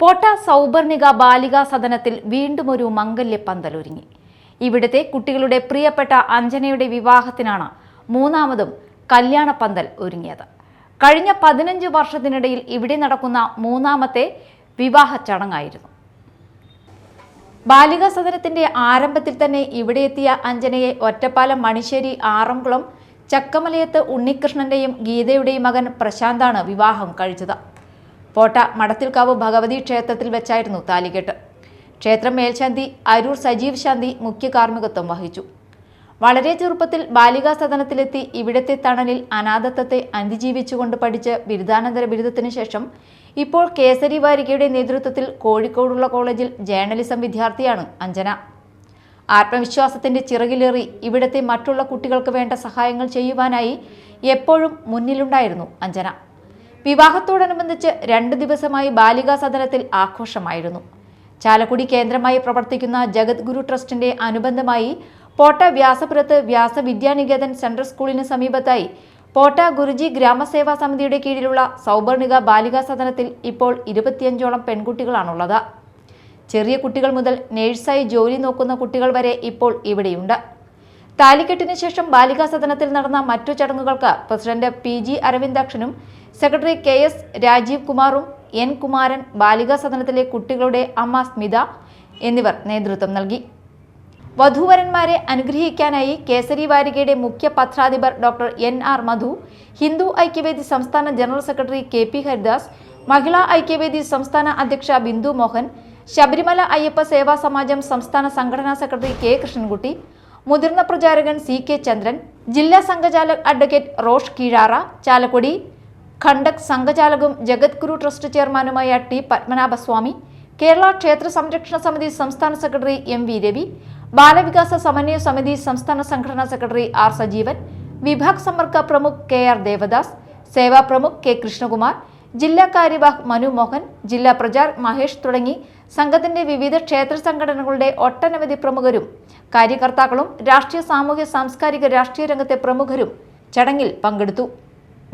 പോട്ട സൗപർണിക ബാലികാ സദനത്തിൽ വീണ്ടും ഒരു മംഗല്യ പന്തലൊരുങ്ങി ഇവിടുത്തെ കുട്ടികളുടെ പ്രിയപ്പെട്ട അഞ്ജനയുടെ വിവാഹത്തിനാണ് മൂന്നാമതും കല്യാണ പന്തൽ ഒരുങ്ങിയത്. കഴിഞ്ഞ പതിനഞ്ച് വർഷത്തിനിടയിൽ ഇവിടെ നടക്കുന്ന മൂന്നാമത്തെ വിവാഹ ചടങ്ങായിരുന്നു. ബാലികാ സദനത്തിന്റെ ആരംഭത്തിൽ തന്നെ ഇവിടെ എത്തിയ അഞ്ജനയെ ഒറ്റപ്പാലം മണിശ്ശേരി ആറംകുളം ചക്കമലയത്ത് ഉണ്ണികൃഷ്ണന്റെയും ഗീതയുടെയും മകൻ പ്രശാന്താണ് വിവാഹം കഴിച്ചത്. പോട്ട മടത്തിൽക്കാവ് ഭഗവതി ക്ഷേത്രത്തിൽ വെച്ചായിരുന്നു താലികെട്ട്. ക്ഷേത്രം മേൽശാന്തി അരൂർ സജീവ് ശാന്തി മുഖ്യ കാർമ്മികത്വം വഹിച്ചു. വളരെ ചെറുപ്പത്തിൽ ബാലികാ സദനത്തിലെത്തി ഇവിടത്തെ തണലിൽ അനാഥത്വത്തെ അതിജീവിച്ചുകൊണ്ട് പഠിച്ച് ബിരുദാനന്തര ബിരുദത്തിന് ശേഷം ഇപ്പോൾ കേസരി വാരികയുടെ നേതൃത്വത്തിൽ കോഴിക്കോടുള്ള കോളേജിൽ ജേർണലിസം വിദ്യാർത്ഥിയാണ് അഞ്ജന. ആത്മവിശ്വാസത്തിന്റെ ചിറകിലേറി ഇവിടത്തെ മറ്റുള്ള കുട്ടികൾക്ക് വേണ്ട സഹായങ്ങൾ ചെയ്യുവാനായി എപ്പോഴും മുന്നിലുണ്ടായിരുന്നു അഞ്ജന. വിവാഹത്തോടനുബന്ധിച്ച് രണ്ടു ദിവസമായി ബാലികാ സദനത്തിൽ ആഘോഷമായിരുന്നു. ചാലക്കുടി കേന്ദ്രമായി പ്രവർത്തിക്കുന്ന ജഗദ്ഗുരു ട്രസ്റ്റിന്റെ അനുബന്ധമായി പോട്ട വ്യാസപുരത്ത് വ്യാസവിദ്യാനികേതൻ സെൻട്രൽ സ്കൂളിന് സമീപത്തായി പോട്ട ഗുരുജി ഗ്രാമസേവാ സമിതിയുടെ കീഴിലുള്ള സൗവർണിക ബാലികാ സദനത്തിൽ ഇപ്പോൾ ഇരുപത്തിയഞ്ചോളം പെൺകുട്ടികളാണുള്ളത്. ചെറിയ കുട്ടികൾ മുതൽ നേഴ്സായി ജോലി നോക്കുന്ന കുട്ടികൾ വരെ ഇപ്പോൾ ഇവിടെയുണ്ട്. താലിക്കെട്ടിന് ശേഷം ബാലികാ സദനത്തിൽ നടന്ന മറ്റു ചടങ്ങുകൾക്ക് പ്രസിഡന്റ് പി ജി അരവിന്ദാക്ഷനും സെക്രട്ടറി കെ എസ് രാജീവ് കുമാറും എൻ കുമാരൻ ബാലികാ സദനത്തിലെ കുട്ടികളുടെ അമ്മ സ്മിത എന്നിവർ നേതൃത്വം നൽകി. വധൂവരന്മാരെ അനുഗ്രഹിക്കാനായി കേസരി വാരികയുടെ മുഖ്യ പത്രാധിപർ doctor N R Madhu Hindu Aikyavedi സംസ്ഥാന general secretary K P Haridas Mahila Aikyavedi സംസ്ഥാന അധ്യക്ഷ ബിന്ദു മോഹൻ ശബരിമല അയ്യപ്പ സേവാ സമാജം സംസ്ഥാന സംഘടനാ സെക്രട്ടറി കെ കൃഷ്ണൻകുട്ടി മുതിർന്ന പ്രചാരകൻ സി കെ ചന്ദ്രൻ ജില്ലാ സംഘചാലക് അഡ്വക്കേറ്റ് റോഷ് കീഴാറ ചാലക്കുടി ഖണ്ഡക് സംഘചാലകും ജഗദ്ഗുരു ട്രസ്റ്റ് ചെയർമാനുമായ ടി പത്മനാഭസ്വാമി കേരള ക്ഷേത്ര സംരക്ഷണ സമിതി സംസ്ഥാന secretary M V Ravi Balavikasa Samanvaya Samithi സംസ്ഥാന സംഘടനാ സെക്രട്ടറി ആർ സജീവൻ വിഭാഗ് സമ്പർക്ക പ്രമുഖ് കെ ആർ ദേവദാസ് സേവാ പ്രമുഖ് കെ കൃഷ്ണകുമാർ ജില്ലാ കാര്യവാഹ് മനു മോഹൻ ജില്ലാ പ്രചാർ മഹേഷ് തുടങ്ങി സംഘത്തിന്റെ വിവിധ ക്ഷേത്ര സംഘടനകളുടെ ഒട്ടനവധി പ്രമുഖരും കാര്യകർത്താക്കളും രാഷ്ട്രീയ സാമൂഹ്യ സാംസ്കാരിക രാഷ്ട്രീയ രംഗത്തെ പ്രമുഖരും ചടങ്ങിൽ പങ്കെടുത്തു.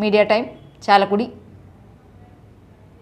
Media time Chalakudy.